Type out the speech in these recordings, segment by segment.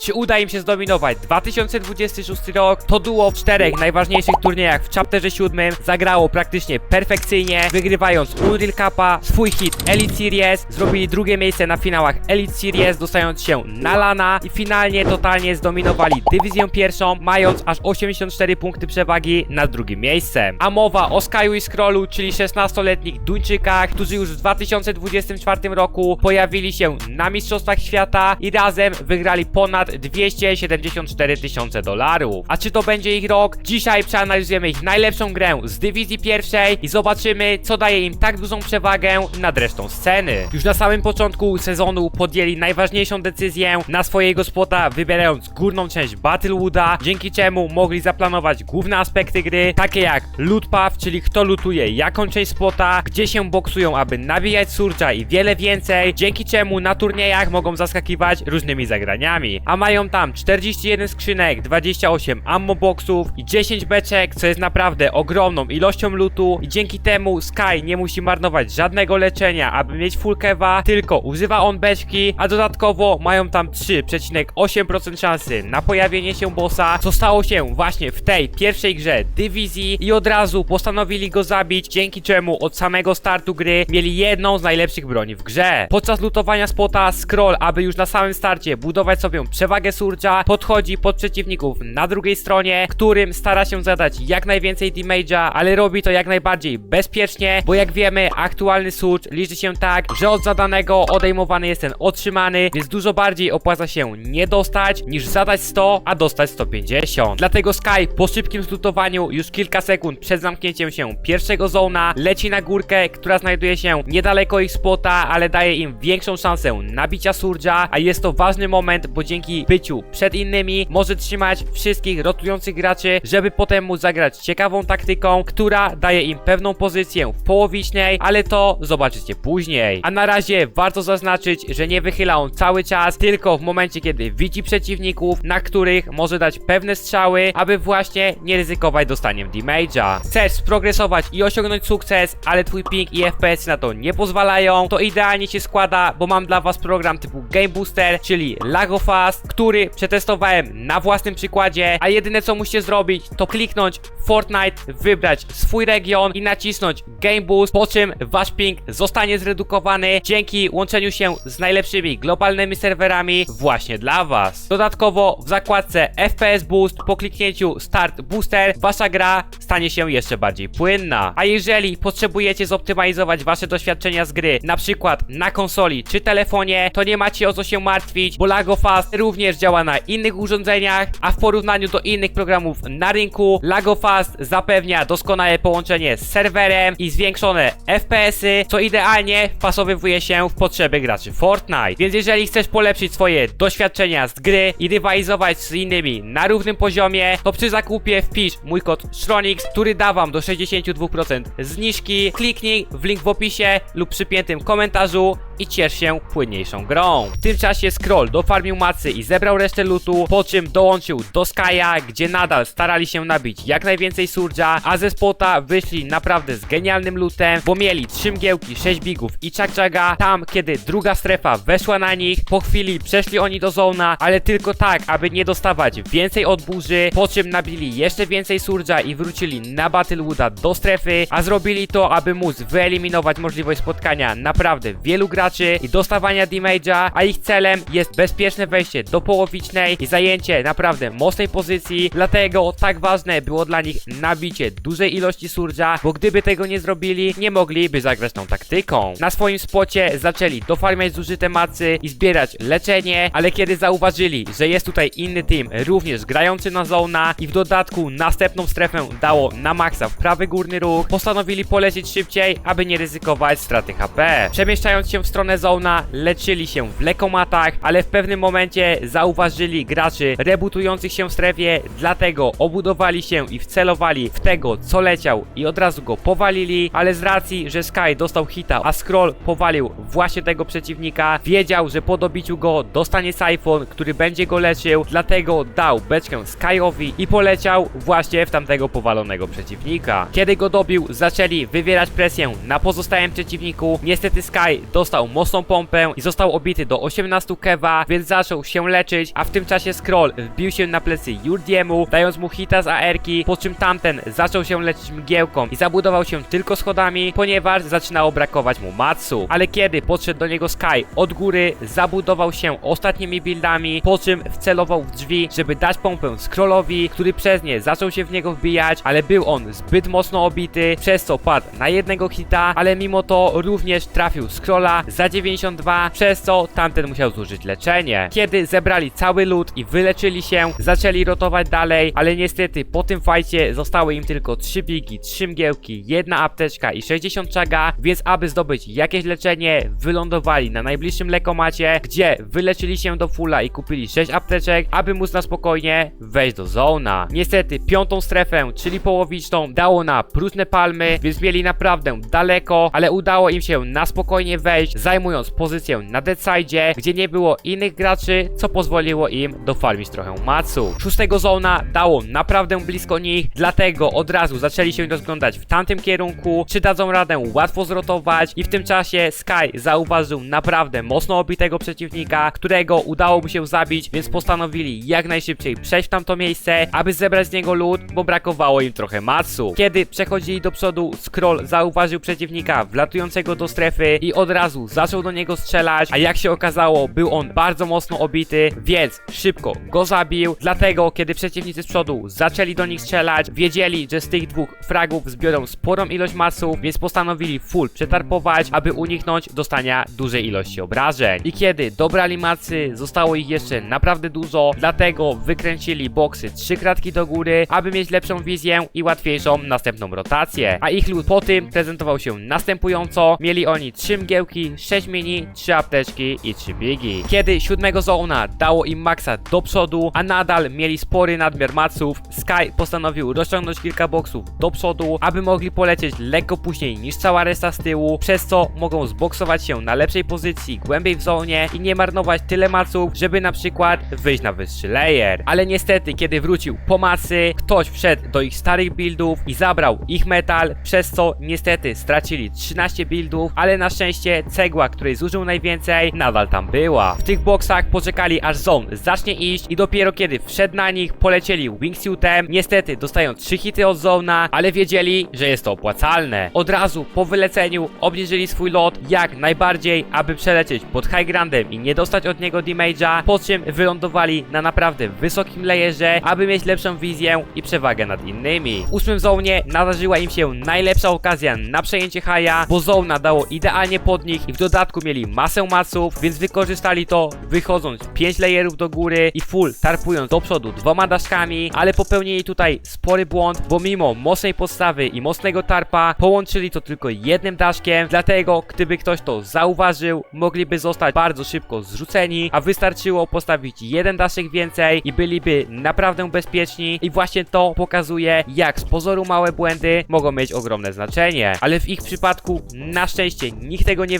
Czy uda im się zdominować 2026 rok? To duo w czterech najważniejszych turniejach w chapterze 7 zagrało praktycznie perfekcyjnie, wygrywając Unreal Cupa, swój hit Elite Series, zrobili drugie miejsce na finałach Elite Series, dostając się na lana i finalnie totalnie zdominowali dywizję pierwszą, mając aż 84 punkty przewagi nad drugim miejscem. A mowa o Skyu i Scrollu, czyli 16-letnich Duńczykach, którzy już w 2024 roku pojawili się na Mistrzostwach Świata i razem wygrali ponad 274 tysiące dolarów. A czy to będzie ich rok? Dzisiaj przeanalizujemy ich najlepszą grę z dywizji pierwszej i zobaczymy, co daje im tak dużą przewagę nad resztą sceny. Już na samym początku sezonu podjęli najważniejszą decyzję na swojego spota, wybierając górną część Battlewooda, dzięki czemu mogli zaplanować główne aspekty gry, takie jak loot path, czyli kto lutuje jaką część spota, gdzie się boksują, aby nabijać surcza i wiele więcej, dzięki czemu na turniejach mogą zaskakiwać różnymi zagraniami. A mają tam 41 skrzynek, 28 ammo boxów i 10 beczek, co jest naprawdę ogromną ilością lootu i dzięki temu Sky nie musi marnować żadnego leczenia, aby mieć full kewa, tylko używa on beczki, a dodatkowo mają tam 3,8% szansy na pojawienie się bossa, co stało się właśnie w tej pierwszej grze dywizji i od razu postanowili go zabić, dzięki czemu od samego startu gry mieli jedną z najlepszych broni w grze. Podczas lutowania spota Scroll, aby już na samym starcie budować sobie przewagę surcza, podchodzi pod przeciwników na drugiej stronie, którym stara się zadać jak najwięcej damage'a, ale robi to jak najbardziej bezpiecznie, bo jak wiemy, aktualny surcz liczy się tak, że od zadanego odejmowany jest ten otrzymany, więc dużo bardziej opłaca się nie dostać, niż zadać 100, a dostać 150. Dlatego Sky po szybkim zlutowaniu już kilka sekund przed zamknięciem się pierwszego zona leci na górkę, która znajduje się niedaleko ich spota, ale daje im większą szansę nabicia surge'a, a jest to ważny moment, bo dzięki byciu przed innymi może trzymać wszystkich rotujących graczy, żeby potem móc zagrać ciekawą taktyką, która daje im pewną pozycję w połowicznej, ale to zobaczycie później. A na razie warto zaznaczyć, że nie wychyla on cały czas, tylko w momencie kiedy widzi przeciwników, na których może dać pewne strzały, aby właśnie nie ryzykować dostaniem damage'a. Chcesz sprogresować i osiągnąć sukces, ale twój ping i FPS na to nie pozwalają, to idealnie się składa, bo mam dla was program typu Game Booster, czyli Lagofast, który przetestowałem na własnym przykładzie, a jedyne co musicie zrobić, to kliknąć Fortnite, wybrać swój region i nacisnąć Game Boost, po czym wasz ping zostanie zredukowany dzięki łączeniu się z najlepszymi globalnymi serwerami właśnie dla was. Dodatkowo w zakładce FPS Boost po kliknięciu Start Booster wasza gra stanie się jeszcze bardziej płynna. A jeżeli potrzebujecie zoptymalizować wasze doświadczenia z gry, na przykład na konsoli czy telefonie, to nie macie o co się martwić, bo Lagofast również działa na innych urządzeniach, a w porównaniu do innych programów na rynku, Lagofast zapewnia doskonałe połączenie z serwerem i zwiększone FPS-y, co idealnie wpasowywuje się w potrzeby graczy Fortnite. Więc jeżeli chcesz polepszyć swoje doświadczenia z gry i rywalizować z innymi na równym poziomie, to przy zakupie wpisz mój kod SHRONIX, który da wam do 62% zniżki. Kliknij w link w opisie lub przypiętym komentarzu i ciesz się płynniejszą grą. W tym czasie Scroll dofarmił macy i zebrał resztę lootu, po czym dołączył do Skya, gdzie nadal starali się nabić jak najwięcej surge'a, a ze spota wyszli naprawdę z genialnym lootem, bo mieli 3 mgiełki, 6 bigów i czakczaga. Tam, kiedy druga strefa weszła na nich, po chwili przeszli oni do zona, ale tylko tak, aby nie dostawać więcej od burzy, po czym nabili jeszcze więcej surge'a i wrócili na Battlewooda do strefy, a zrobili to, aby móc wyeliminować możliwość spotkania naprawdę wielu graczy i dostawania damage'a, a ich celem jest bezpieczne wejście do połowicznej i zajęcie naprawdę mocnej pozycji, dlatego tak ważne było dla nich nabicie dużej ilości surge'a, bo gdyby tego nie zrobili, nie mogliby zagrać tą taktyką. Na swoim spocie zaczęli dofarmiać zużyte macy i zbierać leczenie, ale kiedy zauważyli, że jest tutaj inny team, również grający na zona i w dodatku następną strefę dało na maksa w prawy górny ruch, postanowili polecieć szybciej, aby nie ryzykować straty HP. Przemieszczając się w stronę zona, leczyli się w lekomatach, ale w pewnym momencie zauważyli graczy rebutujących się w strefie, dlatego obudowali się i wcelowali w tego, co leciał i od razu go powalili, ale z racji, że Sky dostał hita, a Scroll powalił właśnie tego przeciwnika, wiedział, że po dobiciu go dostanie Syphon, który będzie go leczył, dlatego dał beczkę Skyowi i poleciał właśnie w tamtego powalonego przeciwnika. Kiedy go dobił, zaczęli wywierać presję na pozostałym przeciwniku, niestety Sky dostał dostał mocną pompę i został obity do 18 kewa, więc zaczął się leczyć, a w tym czasie Scroll wbił się na plecy Jurdiemu, dając mu hita z AR-ki, po czym tamten zaczął się leczyć mgiełką i zabudował się tylko schodami, ponieważ zaczynało brakować mu Matsu. Ale kiedy podszedł do niego Sky od góry, zabudował się ostatnimi buildami, po czym wcelował w drzwi, żeby dać pompę Scrollowi, który przez nie zaczął się w niego wbijać, ale był on zbyt mocno obity, przez co padł na jednego hita, ale mimo to również trafił Scrolla za 92, przez co tamten musiał zużyć leczenie. Kiedy zebrali cały lód i wyleczyli się, zaczęli rotować dalej, ale niestety po tym fajcie zostały im tylko 3 bigi, 3 mgiełki, jedna apteczka i 60 czaga, więc aby zdobyć jakieś leczenie, wylądowali na najbliższym lekomacie, gdzie wyleczyli się do fulla i kupili 6 apteczek, aby móc na spokojnie wejść do zona. Niestety piątą strefę, czyli połowiczną, dało na próżne palmy, więc mieli naprawdę daleko, ale udało im się na spokojnie wejść, zajmując pozycję na deadside, gdzie nie było innych graczy, co pozwoliło im dofarmić trochę macu. Szóstego zona dało naprawdę blisko nich, dlatego od razu zaczęli się rozglądać w tamtym kierunku, czy dadzą radę łatwo zrotować i w tym czasie Sky zauważył naprawdę mocno obitego przeciwnika, którego udało mu się zabić, więc postanowili jak najszybciej przejść w tamto miejsce, aby zebrać z niego lód, bo brakowało im trochę macu. Kiedy przechodzili do przodu, Scroll zauważył przeciwnika wlatującego do strefy i od razu zaczął do niego strzelać, a jak się okazało, był on bardzo mocno obity, więc szybko go zabił, dlatego kiedy przeciwnicy z przodu zaczęli do nich strzelać, wiedzieli, że z tych dwóch fragów zbiorą sporą ilość masów, więc postanowili full przetarpować, aby uniknąć dostania dużej ilości obrażeń. I kiedy dobrali macy, zostało ich jeszcze naprawdę dużo, dlatego wykręcili boksy trzy kratki do góry, aby mieć lepszą wizję i łatwiejszą następną rotację. A ich lód po tym prezentował się następująco. Mieli oni 3 mgiełki, 6 mini, 3 apteczki i 3 bigi. Kiedy siódmego zona dało im maksa do przodu, a nadal mieli spory nadmiar maców, Sky postanowił rozciągnąć kilka boksów do przodu, aby mogli polecieć lekko później niż cała reszta z tyłu, przez co mogą zboksować się na lepszej pozycji, głębiej w zonie i nie marnować tyle maców, żeby na przykład wyjść na wyższy layer. Ale niestety, kiedy wrócił po macy, ktoś wszedł do ich starych buildów i zabrał ich metal, przez co niestety stracili 13 buildów, ale na szczęście której zużył najwięcej, nadal tam była. W tych boksach poczekali aż zone zacznie iść i dopiero kiedy wszedł na nich, polecieli wingsuitem, niestety dostając 3 hity od zona, ale wiedzieli, że jest to opłacalne. Od razu po wyleceniu obniżyli swój lot jak najbardziej, aby przelecieć pod high grandem i nie dostać od niego damage'a, po czym wylądowali na naprawdę wysokim layerze, aby mieć lepszą wizję i przewagę nad innymi. W ósmym zonie nadarzyła im się najlepsza okazja na przejęcie haja, bo zona dało idealnie pod nich i w dodatku mieli masę maców, więc wykorzystali to wychodząc 5 layerów do góry i full tarpując do przodu dwoma daszkami, ale popełnili tutaj spory błąd, bo mimo mocnej podstawy i mocnego tarpa połączyli to tylko jednym daszkiem, dlatego gdyby ktoś to zauważył, mogliby zostać bardzo szybko zrzuceni, a wystarczyło postawić jeden daszek więcej i byliby naprawdę bezpieczni. I właśnie to pokazuje jak z pozoru małe błędy mogą mieć ogromne znaczenie, ale w ich przypadku na szczęście nikt tego nie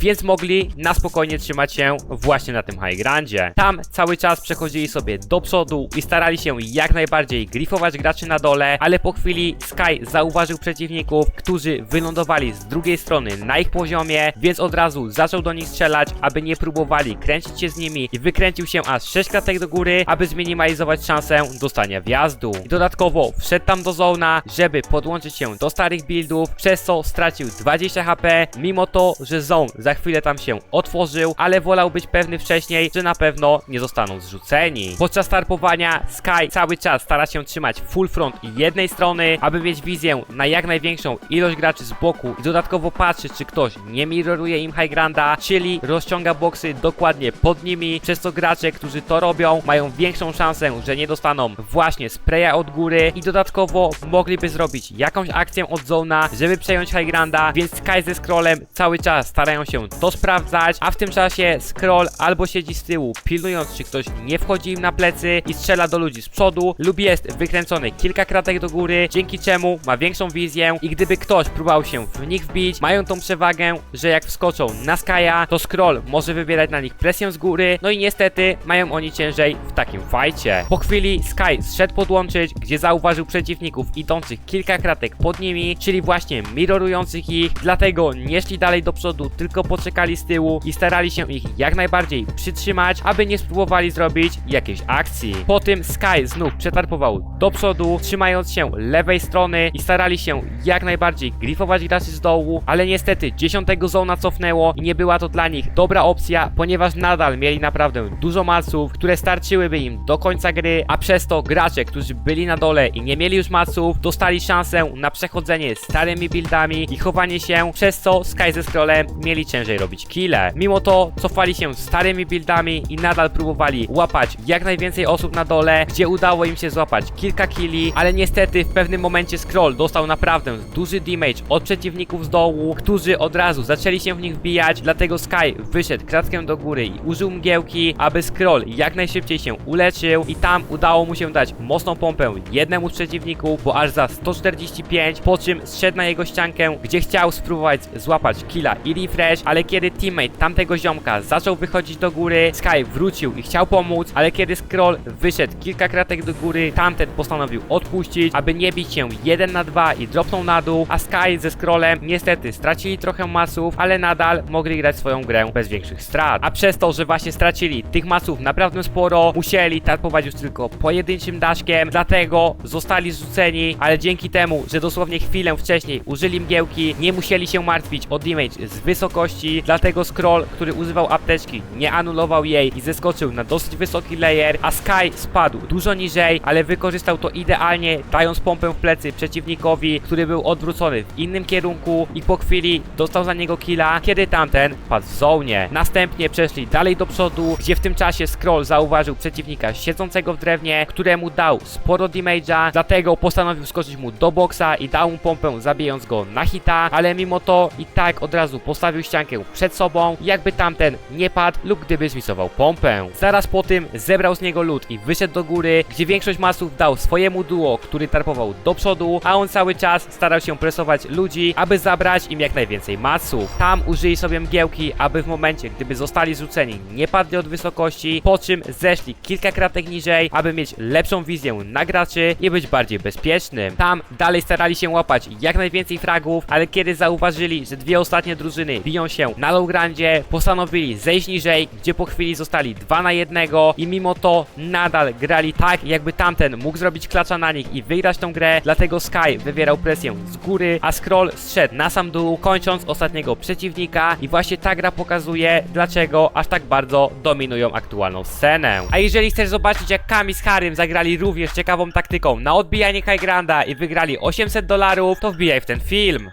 więc mogli na spokojnie trzymać się właśnie na tym high grandzie. Tam cały czas przechodzili sobie do przodu i starali się jak najbardziej grifować graczy na dole, ale po chwili Sky zauważył przeciwników, którzy wylądowali z drugiej strony na ich poziomie, więc od razu zaczął do nich strzelać, aby nie próbowali kręcić się z nimi i wykręcił się aż 6 klatek do góry, aby zminimalizować szansę dostania wjazdu. I dodatkowo wszedł tam do zona, żeby podłączyć się do starych buildów, przez co stracił 20 HP, mimo to, że za chwilę tam się otworzył, ale wolał być pewny wcześniej, że na pewno nie zostaną zrzuceni. Podczas tarpowania Sky cały czas stara się trzymać full front jednej strony, aby mieć wizję na jak największą ilość graczy z boku i dodatkowo patrzeć, czy ktoś nie mirroruje im high granda, czyli rozciąga boksy dokładnie pod nimi, przez co gracze, którzy to robią, mają większą szansę, że nie dostaną właśnie spraya od góry i dodatkowo mogliby zrobić jakąś akcję od zona, żeby przejąć high granda, więc Sky ze Scrollem cały czas starają się to sprawdzać, a w tym czasie Scroll albo siedzi z tyłu, pilnując, czy ktoś nie wchodzi im na plecy i strzela do ludzi z przodu, lub jest wykręcony kilka kratek do góry, dzięki czemu ma większą wizję i gdyby ktoś próbował się w nich wbić, mają tą przewagę, że jak wskoczą na Skya, to Scroll może wywierać na nich presję z góry, no i niestety mają oni ciężej w takim fajcie. Po chwili Sky zszedł podłączyć, gdzie zauważył przeciwników idących kilka kratek pod nimi, czyli właśnie mirrorujących ich, dlatego nie szli dalej do przodu, przodu, tylko poczekali z tyłu i starali się ich jak najbardziej przytrzymać, aby nie spróbowali zrobić jakiejś akcji. Po tym Sky znów przetarpował do przodu, trzymając się lewej strony i starali się jak najbardziej grifować graczy z dołu, ale niestety 10 zona cofnęło i nie była to dla nich dobra opcja, ponieważ nadal mieli naprawdę dużo maców, które starczyłyby im do końca gry, a przez to gracze, którzy byli na dole i nie mieli już maców, dostali szansę na przechodzenie starymi buildami i chowanie się, przez co Sky ze Scrollem mieli ciężej robić kille. Mimo to cofali się starymi buildami i nadal próbowali łapać jak najwięcej osób na dole, gdzie udało im się złapać kilka killi, ale niestety w pewnym momencie Scroll dostał naprawdę duży damage od przeciwników z dołu, którzy od razu zaczęli się w nich wbijać, dlatego Sky wyszedł kratkę do góry i użył mgiełki, aby Scroll jak najszybciej się uleczył i tam udało mu się dać mocną pompę jednemu z przeciwników, bo aż za 145, po czym zszedł na jego ściankę, gdzie chciał spróbować złapać killa i refresh, ale kiedy teammate tamtego ziomka zaczął wychodzić do góry, Sky wrócił i chciał pomóc, ale kiedy Scroll wyszedł kilka kratek do góry, tamten postanowił odpuścić, aby nie bić się 1 na 2 i dropnął na dół, a Sky ze Scrollem niestety stracili trochę masów, ale nadal mogli grać swoją grę bez większych strat. A przez to, że właśnie stracili tych masów naprawdę sporo, musieli tarpować już tylko pojedynczym daszkiem, dlatego zostali zrzuceni, ale dzięki temu, że dosłownie chwilę wcześniej użyli mgiełki, nie musieli się martwić o damage z wysokości, dlatego Scroll, który używał apteczki, nie anulował jej i zeskoczył na dosyć wysoki layer, a Sky spadł dużo niżej, ale wykorzystał to idealnie, dając pompę w plecy przeciwnikowi, który był odwrócony w innym kierunku i po chwili dostał za niego killa, kiedy tamten padł w zonie. Następnie przeszli dalej do przodu, gdzie w tym czasie Scroll zauważył przeciwnika siedzącego w drewnie, któremu dał sporo damage'a, dlatego postanowił skoczyć mu do boksa i dał mu pompę, zabijając go na hita, ale mimo to i tak od razu postawił ściankę przed sobą, jakby tamten nie padł lub gdyby zmisował pompę. Zaraz po tym zebrał z niego lód i wyszedł do góry, gdzie większość masów dał swojemu duo, który tarpował do przodu, a on cały czas starał się presować ludzi, aby zabrać im jak najwięcej masów. Tam użyli sobie mgiełki, aby w momencie, gdyby zostali rzuceni, nie padli od wysokości, po czym zeszli kilka kratek niżej, aby mieć lepszą wizję na graczy i być bardziej bezpiecznym. Tam dalej starali się łapać jak najwięcej fragów, ale kiedy zauważyli, że dwie ostatnie drużyny biją się na low grandzie, postanowili zejść niżej, gdzie po chwili zostali 2 na 1 i mimo to nadal grali tak, jakby tamten mógł zrobić klacza na nich i wygrać tą grę, dlatego Sky wywierał presję z góry, a Scroll zszedł na sam dół, kończąc ostatniego przeciwnika i właśnie ta gra pokazuje, dlaczego aż tak bardzo dominują aktualną scenę. A jeżeli chcesz zobaczyć jak Kami z Harym zagrali również ciekawą taktyką na odbijanie High Granda i wygrali 800 dolarów, to wbijaj w ten film.